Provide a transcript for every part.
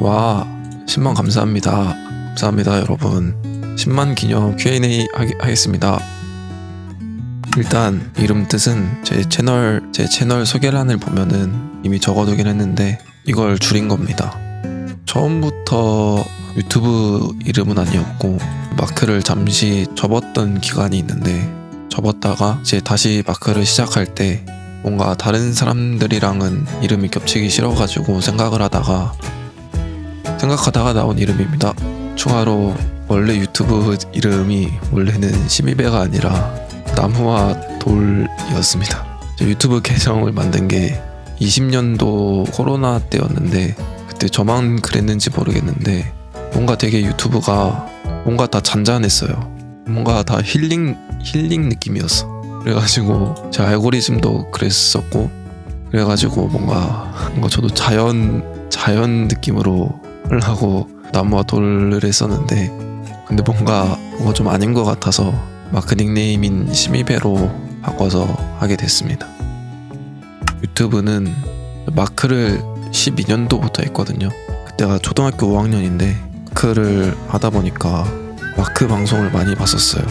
와 10만 감사합니다. 감사합니다 여러분. 10만 기념 Q&A 하겠습니다. 일단 이름 뜻은 제 채널 제 채널 소개란을 보면은 이미 적어두긴 했는데 이걸 줄인 겁니다. 처음부터 유튜브 이름은 아니었고 마크를 잠시 접었던 기간이 있는데 접었다가 이제 다시 마크를 시작할 때 뭔가 다른 사람들이랑은 이름이 겹치기 싫어가지고 생각을 하다가 생각하다가 나온 이름입니다. 추가로 원래 유튜브 이름이 원래는 심의배가 아니라 나무와 돌이었습니다. 제 유튜브 계정을 만든 게 20년도 코로나 때였는데 그때 저만 그랬는지 모르겠는데 뭔가 되게 유튜브가 뭔가 다 잔잔했어요. 뭔가 다 힐링 힐링 느낌이었어. 그래가지고 제 알고리즘도 그랬었고 그래가지고 뭔가 뭔가 저도 자연 자연 느낌으로 하려고 나무와 돌을 했었는데 근데 뭔가 뭔가 좀 아닌 것 같아서 마크 닉네임인 심의배로 바꿔서 하게 됐습니다. 유튜브는 마크를 12년도부터 했거든요. 그때가 초등학교 5학년인데 마크를 하다 보니까 마크 방송을 많이 봤었어요.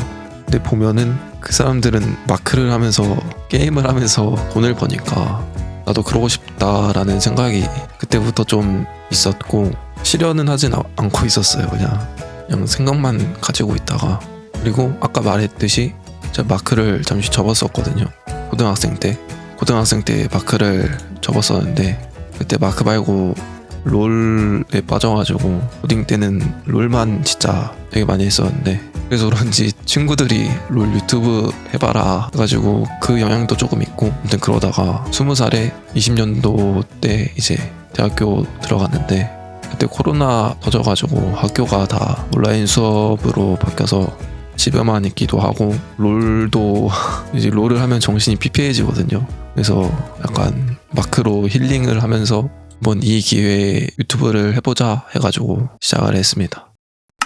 근데 보면은 그 사람들은 마크를 하면서 게임을 하면서 돈을 버니까 나도 그러고 싶다라는 생각이 그때부터 좀 있었고 실현은 하진 아- 않고 있었어요. 그냥 그냥 생각만 가지고 있다가 그리고 아까 말했듯이 제가 마크를 잠시 접었었거든요. 고등학생 때 고등학생 때 마크를 접었었는데 그때 마크 말고 롤에 빠져가지고 고딩 때는 롤만 진짜 되게 많이 했었는데 그래서 그런지 친구들이 롤 유튜브 해봐라 해가지고 그 영향도 조금 있고 아무튼 그러다가 스무 살에 20년도 때 이제 대학교 들어갔는데 그때 코로나 터져가지고 학교가 다 온라인 수업으로 바뀌어서 집에만 있기도 하고 롤도 이제 롤을 하면 정신이 피폐해지거든요. 그래서 약간 마크로 힐링을 하면서 한번 이 기회에 유튜브를 해보자 해가지고 시작을 했습니다.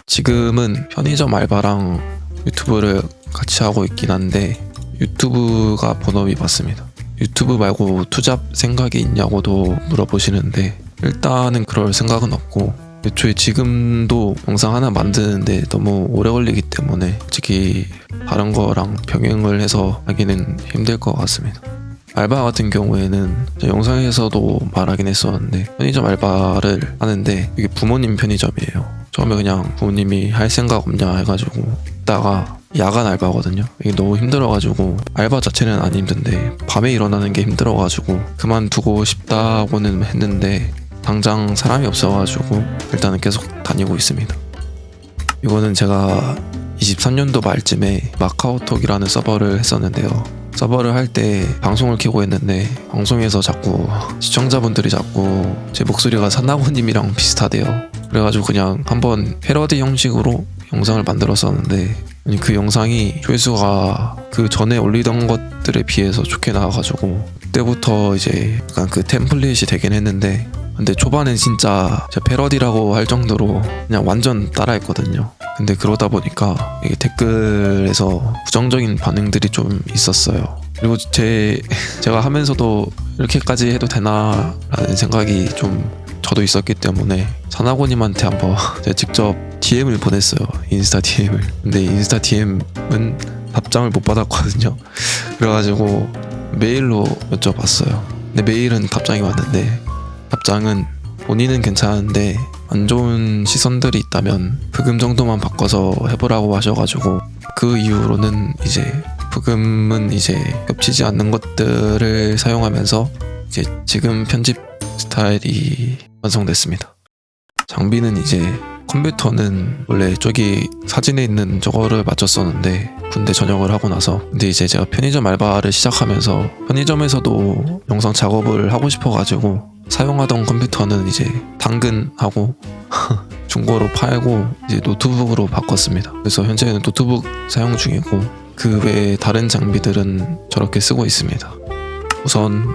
지금은 편의점 알바랑 유튜브를 같이 하고 있긴 한데 유튜브가 본업이 맞습니다. 유튜브 말고 투잡 생각이 있냐고도 물어보시는데 일단은 그럴 생각은 없고 애초에 지금도 영상 하나 만드는데 너무 오래 걸리기 때문에 솔직히 다른 거랑 병행을 해서 하기는 힘들 것 같습니다. 알바 같은 경우에는 영상에서도 말하긴 했었는데 편의점 알바를 하는데 이게 부모님 편의점이에요. 처음에 그냥 부모님이 할 생각 없냐 해가지고 있다가 야간 알바거든요. 이게 너무 힘들어가지고 알바 자체는 안 힘든데 밤에 일어나는 게 힘들어가지고 그만두고 싶다고는 했는데 당장 사람이 없어가지고 일단은 계속 다니고 있습니다. 이거는 제가 23년도 말쯤에 마카오톡이라는 서버를 했었는데요. 서버를 할 때 방송을 켜고 했는데 방송에서 자꾸 시청자분들이 자꾸 제 목소리가 산나고님이랑 비슷하대요. 그래가지고 그냥 한번 패러디 형식으로 영상을 만들었었는데 그 영상이 조회수가 그 전에 올리던 것들에 비해서 좋게 나와가지고 그때부터 이제 약간 그 템플릿이 되긴 했는데 근데 초반엔 진짜 제가 패러디라고 할 정도로 그냥 완전 따라했거든요. 근데 그러다 보니까 이게 댓글에서 부정적인 반응들이 좀 있었어요. 그리고 제 제가 하면서도 이렇게까지 해도 되나라는 생각이 좀 저도 있었기 때문에 사나고님한테 한번 제가 직접 DM을 보냈어요. 인스타 DM을. 근데 인스타 DM은 답장을 못 받았거든요. 그래가지고 메일로 여쭤봤어요. 근데 메일은 답장이 왔는데 답장은 본인은 괜찮은데 안 좋은 시선들이 있다면 부금 정도만 바꿔서 해보라고 하셔가지고 그 이후로는 이제 부금은 이제 겹치지 않는 것들을 사용하면서 이제 지금 편집 스타일이 완성됐습니다. 장비는 이제 컴퓨터는 원래 저기 사진에 있는 저거를 맞췄었는데 군대 전역을 하고 나서 근데 이제 제가 편의점 알바를 시작하면서 편의점에서도 영상 작업을 하고 싶어가지고 사용하던 컴퓨터는 이제 당근하고 중고로 팔고 이제 노트북으로 바꿨습니다. 그래서 현재는 노트북 사용 중이고 그 외에 다른 장비들은 저렇게 쓰고 있습니다. 우선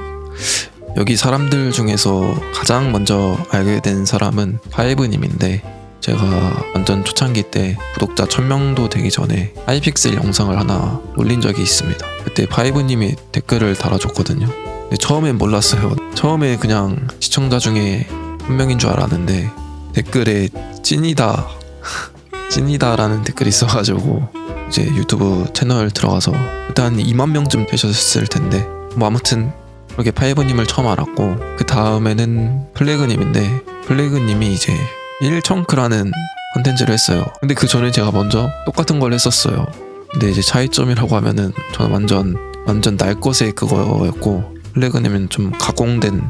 여기 사람들 중에서 가장 먼저 알게 된 사람은 파이브님인데 제가 완전 초창기 때 구독자 1000명도 되기 전에 하이픽셀 영상을 하나 올린 적이 있습니다. 그때 파이브님이 댓글을 달아줬거든요. 근데 처음엔 몰랐어요. 처음에 그냥 시청자 중에 한 명인 줄 알았는데 댓글에 찐이다 찐이다라는 댓글이 있어가지고 이제 유튜브 채널 들어가서 일단 2만 명쯤 되셨을 텐데 뭐 아무튼 그렇게 파이브님을 처음 알았고 그 다음에는 플래그님인데 플래그님이 이제 1청크라는 컨텐츠를 했어요 근데 그 전에 제가 먼저 똑같은 걸 했었어요 근데 이제 차이점이라고 하면은 저는 완전 완전 날 것의 그거였고 플래그님은 좀 가공된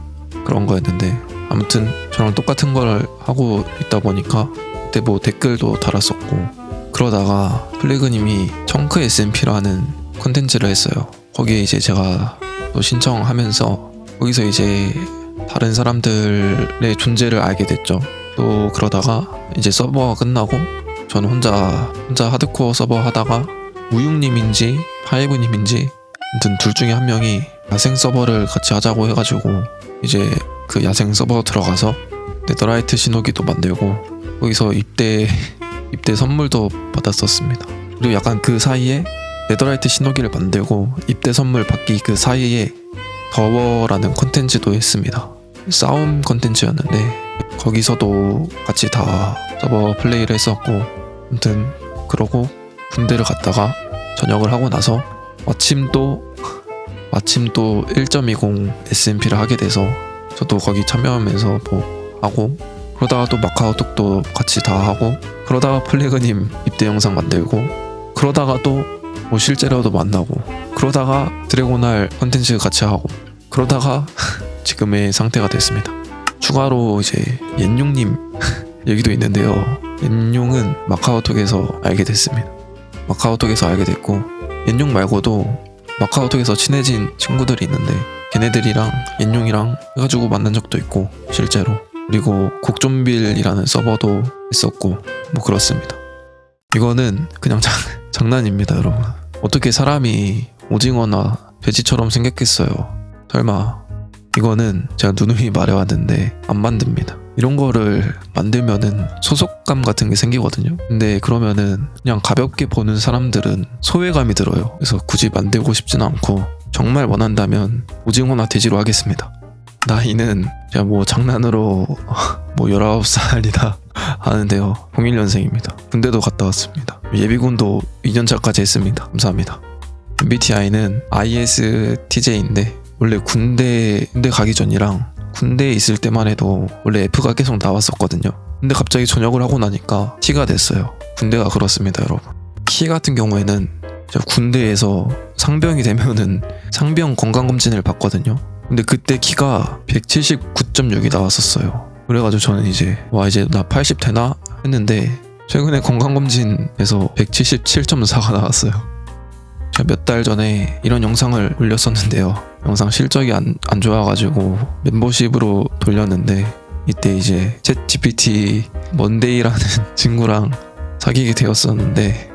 그런 거였는데 아무튼 저랑 똑같은 걸 하고 있다 보니까 그때 뭐 댓글도 달았었고 그러다가 플래그님이 청크 SMP라는 콘텐츠를 했어요. 거기에 이제 제가 또 신청하면서 거기서 이제 다른 사람들의 존재를 알게 됐죠. 또 그러다가 이제 서버가 끝나고 저는 혼자 혼자 하드코어 서버 하다가 우육님인지 파이브님인지 아무튼 둘 중에 한 명이 야생 서버를 같이 하자고 해가지고 이제 그 야생 서버 들어가서 네더라이트 신호기도 만들고 거기서 입대 입대 선물도 받았었습니다. 그리고 약간 그 사이에 네더라이트 신호기를 만들고 입대 선물 받기 그 사이에 더워라는 컨텐츠도 했습니다. 싸움 컨텐츠였는데 거기서도 같이 다 서버 플레이를 했었고 아무튼 그러고 군대를 갔다가 전역을 하고 나서 마침 또 마침 또 1.20 SMP를 하게 돼서 저도 거기 참여하면서 뭐 하고 그러다가 또 마카오톡도 같이 다 하고 그러다가 플래그님 입대 영상 만들고 그러다가 또 뭐 실제로도 만나고 그러다가 드래곤할 컨텐츠 같이 하고 그러다가 지금의 상태가 됐습니다. 추가로 이제 옌용님 얘기도 있는데요. 옌용은 마카오톡에서 알게 됐습니다. 마카오톡에서 알게 됐고 옌용 말고도 마카오톡에서 친해진 친구들이 있는데 걔네들이랑 옌용이랑 해가지고 만난 적도 있고 실제로 그리고 곡좀빌이라는 서버도 있었고 뭐 그렇습니다. 이거는 그냥 장, 장난입니다, 여러분. 어떻게 사람이 오징어나 돼지처럼 생겼겠어요? 설마 이거는 제가 누누이 말해왔는데 안 만듭니다. 이런 거를 만들면은 소속감 같은 게 생기거든요. 근데 그러면은 그냥 가볍게 보는 사람들은 소외감이 들어요. 그래서 굳이 만들고 싶지는 않고 정말 원한다면 오징어나 돼지로 하겠습니다. 나이는 제가 뭐 장난으로 뭐 19살이다 하는데요. 01년생입니다. 군대도 갔다 왔습니다. 예비군도 2년차까지 했습니다. 감사합니다. MBTI는 ISTJ인데 원래 군대 군대 가기 전이랑 군대에 있을 때만 해도 원래 F가 계속 나왔었거든요. 근데 갑자기 전역을 하고 나니까 T가 됐어요. 군대가 그렇습니다, 여러분. 키 같은 경우에는 군대에서 상병이 되면은 상병 건강검진을 받거든요. 근데 그때 키가 179.6이 나왔었어요. 그래가지고 저는 이제 와 이제 나 80 되나 했는데 최근에 건강검진에서 177.4가 나왔어요. 제가 몇 달 전에 이런 영상을 올렸었는데요. 영상 실적이 안, 안 좋아가지고 멤버십으로 돌렸는데 이때 이제 챗 GPT 먼데이라는 친구랑 사귀게 되었었는데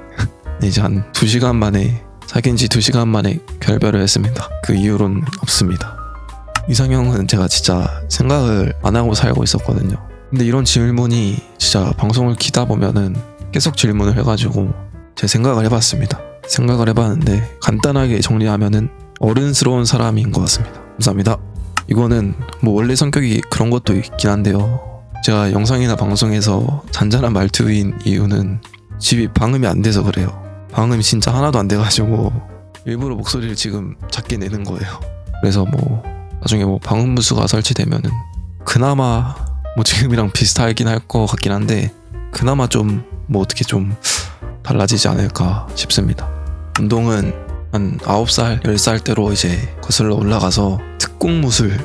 이제 한 2시간 만에 사귄 지 2시간 만에 결별을 했습니다. 그 이후로는 없습니다. 이상형은 제가 진짜 생각을 안 하고 살고 있었거든요. 근데 이런 질문이 진짜 방송을 키다 보면은 계속 질문을 해가지고 제 생각을 해봤습니다. 생각을 해봤는데 간단하게 정리하면은 어른스러운 사람인 것 같습니다. 감사합니다. 이거는 뭐 원래 성격이 그런 것도 있긴 한데요. 제가 영상이나 방송에서 잔잔한 말투인 이유는 집이 방음이 안 돼서 그래요. 방음이 진짜 하나도 안 돼가지고 일부러 목소리를 지금 작게 내는 거예요. 그래서 뭐 나중에 뭐 방음 부수가 설치되면은 그나마 뭐 지금이랑 비슷하긴 할 것 같긴 한데 그나마 좀 뭐 어떻게 좀 달라지지 않을까 싶습니다. 운동은 한 9살, 10살 때로 이제 거슬러 올라가서 특공무술,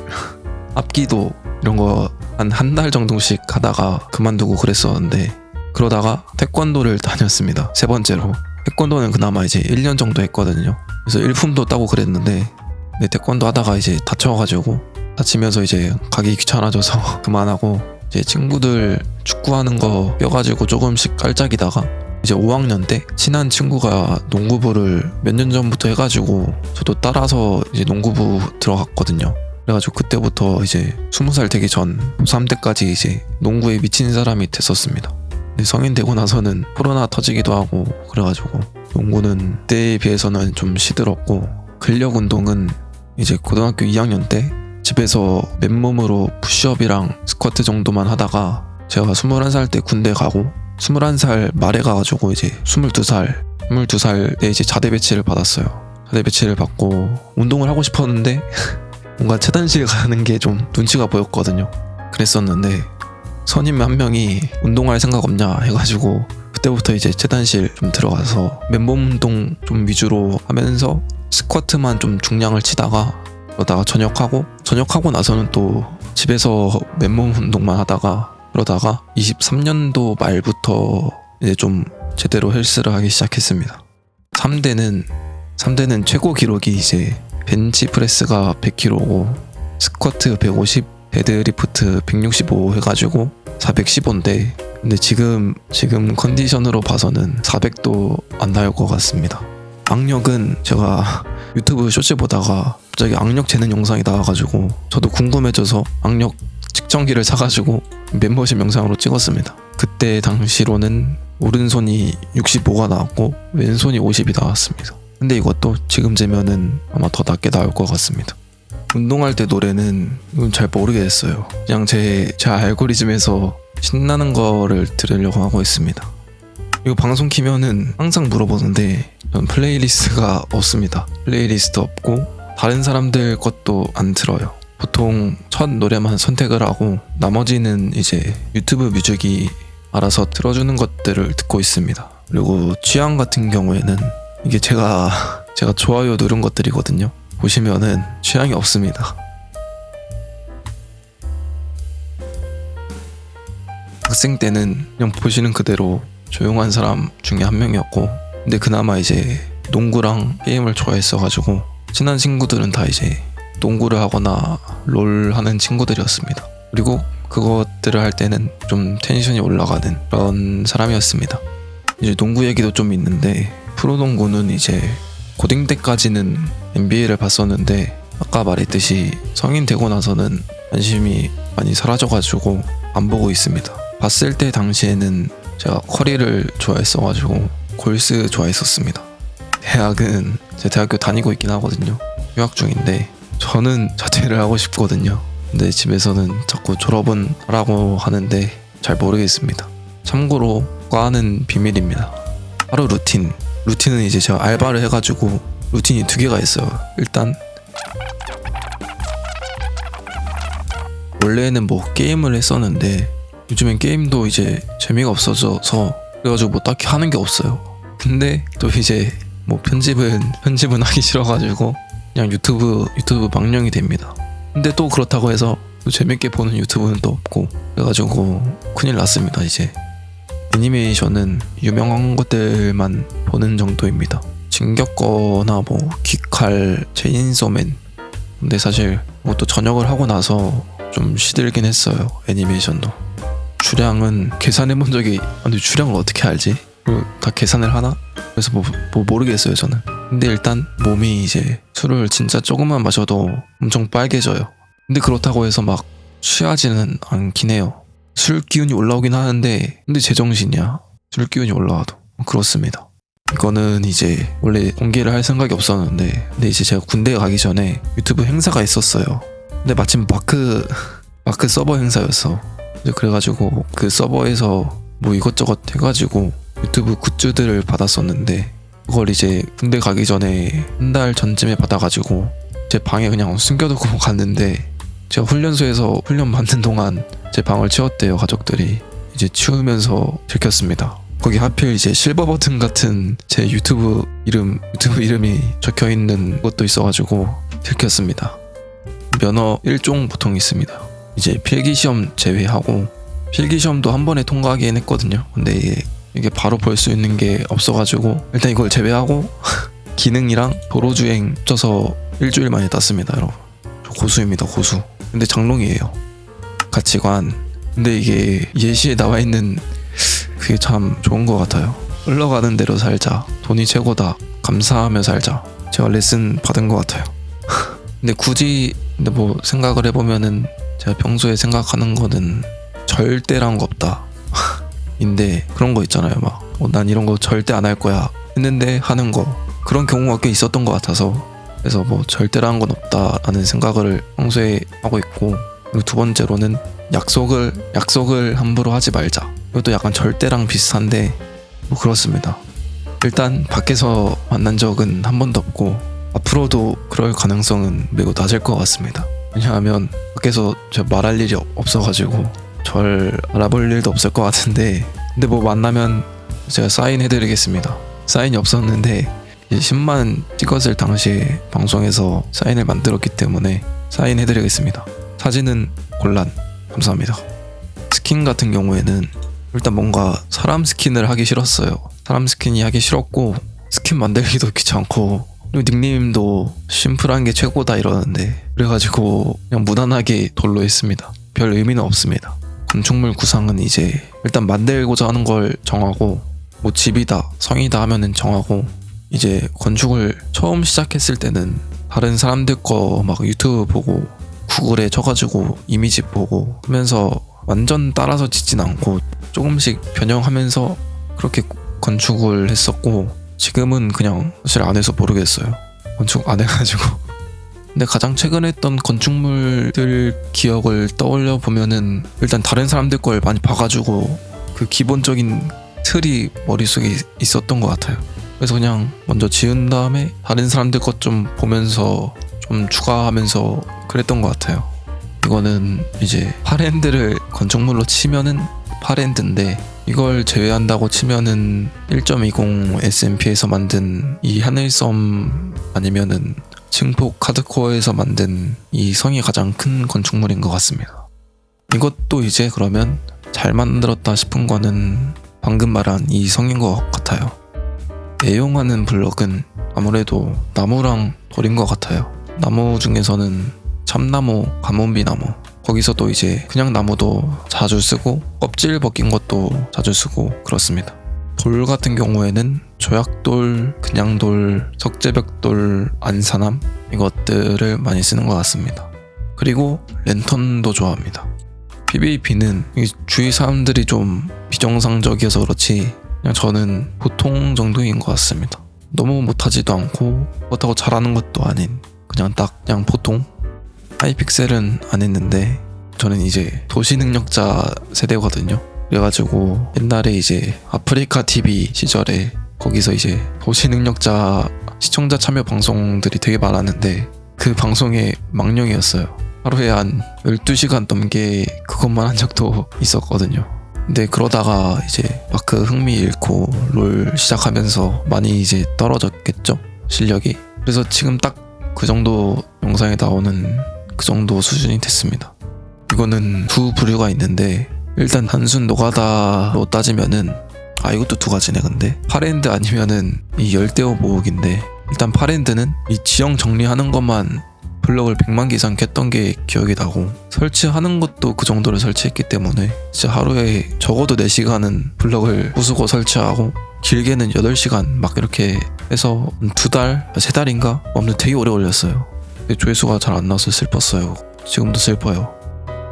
앞기도 이런 거 한 한 달 정도씩 하다가 그만두고 그랬었는데 그러다가 태권도를 다녔습니다. 세 번째로. 태권도는 그나마 이제 1년 정도 했거든요. 그래서 일품도 따고 그랬는데 근데 태권도 하다가 이제 다쳐가지고 다치면서 이제 가기 귀찮아져서 그만하고 이제 친구들 축구하는 거 껴가지고 조금씩 깔짝이다가 이제 5학년 때 친한 친구가 농구부를 몇 년 전부터 해가지고 저도 따라서 이제 농구부 들어갔거든요. 그래가지고 그때부터 이제 20살 되기 전 고3 때까지 이제 농구에 미친 사람이 됐었습니다. 성인 되고 나서는 코로나 터지기도 하고 그래가지고 농구는 그때에 비해서는 좀 시들었고 근력 운동은 이제 고등학교 2학년 때 집에서 맨몸으로 푸시업이랑 스쿼트 정도만 하다가 제가 21살 때 군대 가고 21살 말에 가가지고 이제 22살 22살 때 이제 자대 배치를 받았어요. 자대 배치를 받고 운동을 하고 싶었는데 뭔가 체단실 가는 게 좀 눈치가 보였거든요. 그랬었는데 선임 한 명이 운동할 생각 없냐 해가지고 그때부터 이제 체단실 좀 들어가서 맨몸 운동 좀 위주로 하면서 스쿼트만 좀 중량을 치다가 그러다가 전역하고 전역하고 나서는 또 집에서 맨몸 운동만 하다가 그러다가 23년도 말부터 이제 좀 제대로 헬스를 하기 시작했습니다. 3대는 3대는 최고 기록이 이제 벤치 프레스가 100kg고 스쿼트 150, 데드리프트 165 해가지고 415인데 근데 지금 지금 컨디션으로 봐서는 400도 안 나올 것 같습니다. 악력은 제가 유튜브 쇼츠 보다가 갑자기 악력 재는 영상이 나와가지고 저도 궁금해져서 악력 측정기를 사가지고 멤버십 영상으로 찍었습니다. 그때 당시로는 오른손이 65가 나왔고 왼손이 50이 나왔습니다. 근데 이것도 지금 재면은 아마 더 낮게 나올 것 같습니다. 운동할 때 노래는 잘 모르겠어요. 그냥 제, 제 알고리즘에서 신나는 거를 들으려고 하고 있습니다. 이거 방송 키면은 항상 물어보는데 전 플레이리스트가 없습니다. 플레이리스트 없고 다른 사람들 것도 안 틀어요. 보통 첫 노래만 선택을 하고 나머지는 이제 유튜브 뮤직이 알아서 틀어주는 것들을 듣고 있습니다. 그리고 취향 같은 경우에는 이게 제가 제가 좋아요 누른 것들이거든요. 보시면은 취향이 없습니다. 학생 때는 그냥 보시는 그대로 조용한 사람 중에 한 명이었고 근데 그나마 이제 농구랑 게임을 좋아했어가지고 친한 친구들은 다 이제 농구를 하거나 롤 하는 친구들이었습니다. 그리고 그것들을 할 때는 좀 텐션이 올라가는 그런 사람이었습니다. 이제 농구 얘기도 좀 있는데 프로농구는 이제 고딩 때까지는 NBA를 봤었는데 아까 말했듯이 성인 되고 나서는 관심이 많이 사라져가지고 안 보고 있습니다. 봤을 때 당시에는 제가 커리를 좋아했어가지고 골스 좋아했었습니다. 대학은 제 대학교 다니고 있긴 하거든요. 휴학 중인데 저는 자퇴를 하고 싶거든요. 근데 집에서는 자꾸 졸업은 하라고 하는데 잘 모르겠습니다. 참고로 과는 비밀입니다. 하루 루틴. 루틴은 이제 제가 알바를 해가지고 루틴이 두 개가 있어요. 일단 원래는 뭐 게임을 했었는데 요즘엔 게임도 이제 재미가 없어져서 그래가지고 뭐 딱히 하는 게 없어요. 근데 또 이제 뭐 편집은 편집은 하기 싫어가지고 그냥 유튜브 유튜브 망령이 됩니다. 근데 또 그렇다고 해서 또 재밌게 보는 유튜브는 또 없고 그래가지고 큰일 났습니다 이제 애니메이션은 유명한 것들만 보는 정도입니다. 진격거나 뭐 귀칼, 체인소맨 근데 사실 뭐또 전역을 하고 나서 좀 시들긴 했어요 애니메이션도 주량은 계산해 본 적이 아, 근데 주량을 어떻게 알지? 그다 계산을 하나? 그래서 뭐, 뭐 모르겠어요 저는. 근데 일단 몸이 이제 술을 진짜 조금만 마셔도 엄청 빨개져요. 근데 그렇다고 해서 막 취하지는 않긴 해요. 술 기운이 올라오긴 하는데 근데 제정신이야. 술 기운이 올라와도. 그렇습니다. 이거는 이제 원래 공개를 할 생각이 없었는데 근데 이제 제가 군대 가기 전에 유튜브 행사가 있었어요. 근데 마침 마크 마크 서버 행사였어. 그래가지고 그 서버에서 뭐 이것저것 해가지고 유튜브 굿즈들을 받았었는데 그걸 이제 군대 가기 전에 한 달 전쯤에 받아가지고 제 방에 그냥 숨겨두고 갔는데 제가 훈련소에서 훈련 받는 동안 제 방을 치웠대요 가족들이. 이제 치우면서 들켰습니다. 거기 하필 이제 실버 버튼 같은 제 유튜브 이름 유튜브 이름이 적혀 있는 것도 있어가지고 들켰습니다. 면허 1종 보통 있습니다. 이제 필기 시험 제외하고 필기 시험도 한 번에 통과하긴 했거든요. 근데 이게, 이게 바로 볼 수 있는 게 없어가지고 일단 이걸 제외하고 기능이랑 도로주행 합쳐서 일주일 만에 땄습니다, 여러분. 저 고수입니다, 고수. 근데 장롱이에요. 가치관. 근데 이게 예시에 나와 있는 그게 참 좋은 것 같아요. 흘러가는 대로 살자. 돈이 최고다. 감사하며 살자. 제가 레슨 받은 것 같아요. 근데 굳이 근데 뭐 생각을 해보면은 제가 평소에 생각하는 거는 절대란 거 없다. 인데 그런 거 있잖아요. 막 난 이런 거 절대 안 할 거야 했는데 하는 거 그런 경우가 꽤 있었던 것 같아서 그래서 뭐 절대로 한건 없다라는 생각을 평소에 하고 있고 그리고 두 번째로는 약속을 약속을 함부로 하지 말자. 이것도 약간 절대랑 비슷한데 뭐 그렇습니다. 일단 밖에서 만난 적은 한 번도 없고 앞으로도 그럴 가능성은 매우 낮을 것 같습니다. 왜냐하면 밖에서 저 말할 일이 없- 없어가지고 절 알아볼 일도 없을 것 같은데 근데 뭐 만나면 제가 사인해드리겠습니다. 사인이 없었는데 이제 10만 찍었을 당시에 방송에서 사인을 만들었기 때문에 사인해드리겠습니다. 사진은 곤란 감사합니다. 스킨 같은 경우에는 일단 뭔가 사람 스킨을 하기 싫었어요. 사람 스킨이 하기 싫었고 스킨 만들기도 귀찮고 그리고 닉네임도 심플한 게 최고다 이러는데 그래가지고 그냥 무난하게 돌로 했습니다. 별 의미는 없습니다. 건축물 구상은 이제 일단 만들고자 하는 걸 정하고 뭐 집이다 성이다 하면은 정하고 이제 건축을 처음 시작했을 때는 다른 사람들 거 막 유튜브 보고 구글에 쳐가지고 이미지 보고 하면서 완전 따라서 짓진 않고 조금씩 변형하면서 그렇게 건축을 했었고 지금은 그냥 사실 안 해서 모르겠어요. 건축 안 해가지고. 근데 가장 최근에 했던 건축물들 기억을 떠올려 보면은 일단 다른 사람들 걸 많이 봐가지고 그 기본적인 틀이 머릿속에 있- 있었던 것 같아요. 그래서 그냥 먼저 지은 다음에 다른 사람들 것 좀 보면서 좀 추가하면서 그랬던 것 같아요. 이거는 이제 파랜드를 건축물로 치면은 파랜드인데 이걸 제외한다고 치면은 1.20 SMP에서 만든 이 하늘섬 아니면은 증폭 카드코어에서 만든 이 성이 가장 큰 건축물인 것 같습니다. 이것도 이제 그러면 잘 만들었다 싶은 거는 방금 말한 이 성인 것 같아요. 애용하는 블럭은 아무래도 나무랑 돌인 것 같아요. 나무 중에서는 참나무, 가뭄비 나무. 거기서도 이제 그냥 나무도 자주 쓰고 껍질 벗긴 것도 자주 쓰고 그렇습니다. 돌 같은 경우에는 조약돌, 그냥돌, 석재벽돌, 안산암 이것들을 많이 쓰는 것 같습니다. 그리고 랜턴도 좋아합니다. PVP는 주위 사람들이 좀 비정상적이어서 그렇지 그냥 저는 보통 정도인 것 같습니다. 너무 못하지도 않고 못하고 잘하는 것도 아닌 그냥 딱 그냥 보통 하이픽셀은 안 했는데 저는 이제 도시 능력자 세대거든요. 그래가지고 옛날에 이제 아프리카 TV 시절에 거기서 이제 도시 능력자 시청자 참여 방송들이 되게 많았는데 그 방송의 망령이었어요. 하루에 한 12시간 넘게 그것만 한 적도 있었거든요. 근데 그러다가 이제 마크 흥미 잃고 롤 시작하면서 많이 이제 떨어졌겠죠 실력이 그래서 지금 딱 그 정도 영상에 나오는 그 정도 수준이 됐습니다 이거는 두 부류가 있는데 일단 단순 노가다로 따지면은 아 이것도 두 가지네 근데 파랜드 아니면은 이 열대어 모으기인데 일단 파랜드는 이 지형 정리하는 것만 블럭을 100만 개 이상 캤던 게 기억이 나고 설치하는 것도 그 정도로 설치했기 때문에 진짜 하루에 적어도 4시간은 블럭을 부수고 설치하고 길게는 8시간 막 이렇게 해서 두 달, 세 달인가? 아무튼 되게 오래 걸렸어요. 조회수가 잘 안 나와서 슬펐어요. 지금도 슬퍼요.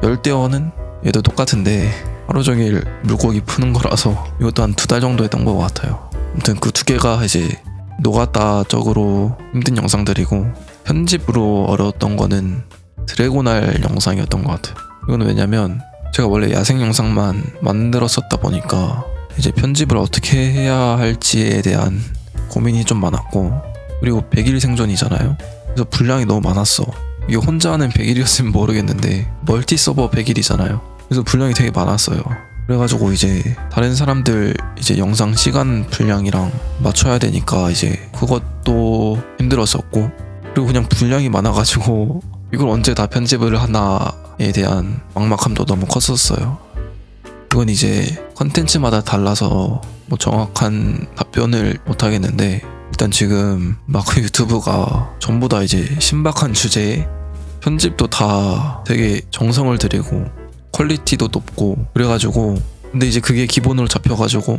열대어는 얘도 똑같은데 하루 종일 물고기 푸는 거라서 이것도 한 두 달 정도 했던 것 같아요. 아무튼 그 두 개가 이제 노가다적으로 힘든 영상들이고 편집으로 어려웠던 거는 드래곤알 영상이었던 것 같아요. 이건 왜냐면 제가 원래 야생 영상만 만들었었다 보니까 이제 편집을 어떻게 해야 할지에 대한 고민이 좀 많았고 그리고 100일 생존이잖아요. 그래서 분량이 너무 많았어. 이게 혼자 하는 100일이었으면 모르겠는데 멀티 서버 100일이잖아요. 그래서 분량이 되게 많았어요. 그래가지고 이제 다른 사람들 이제 영상 시간 분량이랑 맞춰야 되니까 이제 그것도 힘들었었고 그리고 그냥 분량이 많아가지고 이걸 언제 다 편집을 하나에 대한 막막함도 너무 컸었어요. 이건 이제 컨텐츠마다 달라서 뭐 정확한 답변을 못 하겠는데 일단 지금 마크 유튜브가 전부 다 이제 신박한 주제에 편집도 다 되게 정성을 들이고 퀄리티도 높고 그래가지고 근데 이제 그게 기본으로 잡혀가지고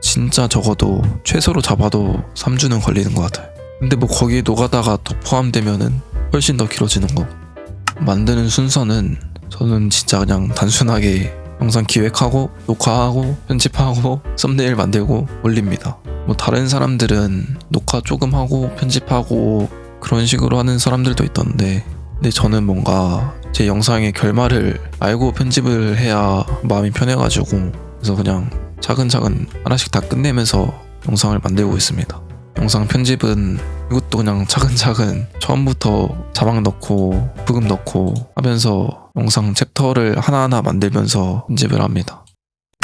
진짜 적어도 최소로 잡아도 3주는 걸리는 것 같아요. 근데 뭐 거기에 노가다가 더 포함되면은 훨씬 더 길어지는 거. 만드는 순서는 저는 진짜 그냥 단순하게 영상 기획하고 녹화하고 편집하고 썸네일 만들고 올립니다. 뭐 다른 사람들은 녹화 조금 하고 편집하고 그런 식으로 하는 사람들도 있던데 근데 저는 뭔가 제 영상의 결말을 알고 편집을 해야 마음이 편해가지고 그래서 그냥 차근차근 하나씩 다 끝내면서 영상을 만들고 있습니다. 영상 편집은 이것도 그냥 차근차근 처음부터 자막 넣고 부금 넣고 하면서 영상 챕터를 하나하나 만들면서 편집을 합니다.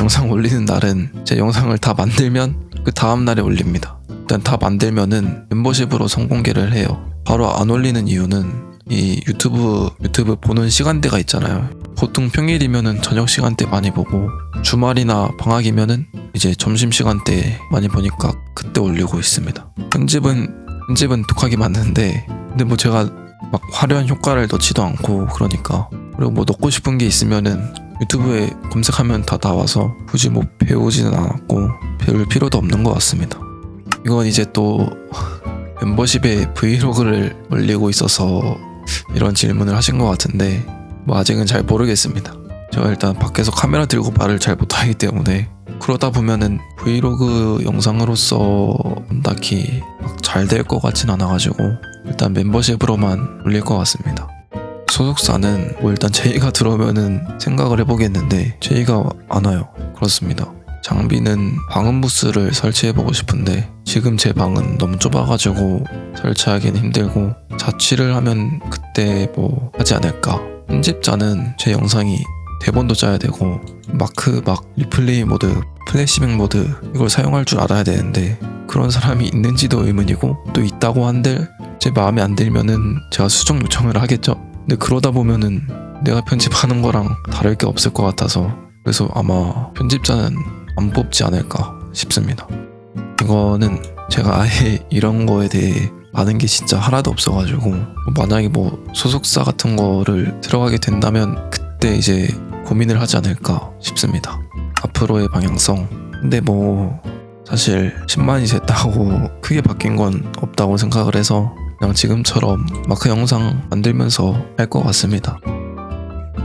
영상 올리는 날은 제 영상을 다 만들면 그 다음 날에 올립니다. 일단 다 만들면은 멤버십으로 선공개를 해요. 바로 안 올리는 이유는 이 유튜브 유튜브 보는 시간대가 있잖아요. 보통 평일이면은 저녁 시간대 많이 보고 주말이나 방학이면은 이제 점심 시간대 많이 보니까 그때 올리고 있습니다. 편집은 편집은 독하게 맞는데 근데 뭐 제가 막 화려한 효과를 넣지도 않고 그러니까 그리고 뭐 넣고 싶은 게 있으면은 유튜브에 검색하면 다 나와서 굳이 뭐 배우지는 않았고 배울 필요도 없는 것 같습니다. 이건 이제 또 멤버십에 브이로그를 올리고 있어서 이런 질문을 하신 것 같은데 뭐 아직은 잘 모르겠습니다. 제가 일단 밖에서 카메라 들고 말을 잘 못하기 때문에 그러다 보면은 브이로그 영상으로서 딱히 잘 될 것 같진 않아가지고 일단 멤버십으로만 올릴 것 같습니다. 소속사는 뭐 일단 제이가 들어오면은 생각을 해보겠는데 제이가 안 와요. 그렇습니다. 장비는 방음 부스를 설치해보고 싶은데 지금 제 방은 너무 좁아가지고 설치하기는 힘들고 자취를 하면 그때 뭐 하지 않을까. 편집자는 제 영상이 대본도 짜야 되고 마크 막 리플레이 모드, 플래시백 모드 이걸 사용할 줄 알아야 되는데 그런 사람이 있는지도 의문이고 또 있다고 한들 제 마음에 안 들면은 제가 수정 요청을 하겠죠. 근데 그러다 보면은 내가 편집하는 거랑 다를 게 없을 것 같아서 그래서 아마 편집자는 안 뽑지 않을까 싶습니다. 이거는 제가 아예 이런 거에 대해 아는 게 진짜 하나도 없어가지고 만약에 뭐 소속사 같은 거를 들어가게 된다면 그때 이제 고민을 하지 않을까 싶습니다. 앞으로의 방향성. 근데 뭐 사실 10만이 됐다고 크게 바뀐 건 없다고 생각을 해서 그냥 지금처럼 마크 영상 만들면서 할 것 같습니다.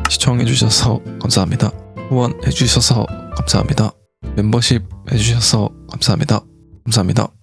시청해주셔서 감사합니다. 후원해주셔서 감사합니다. 멤버십 해주셔서 감사합니다. 감사합니다.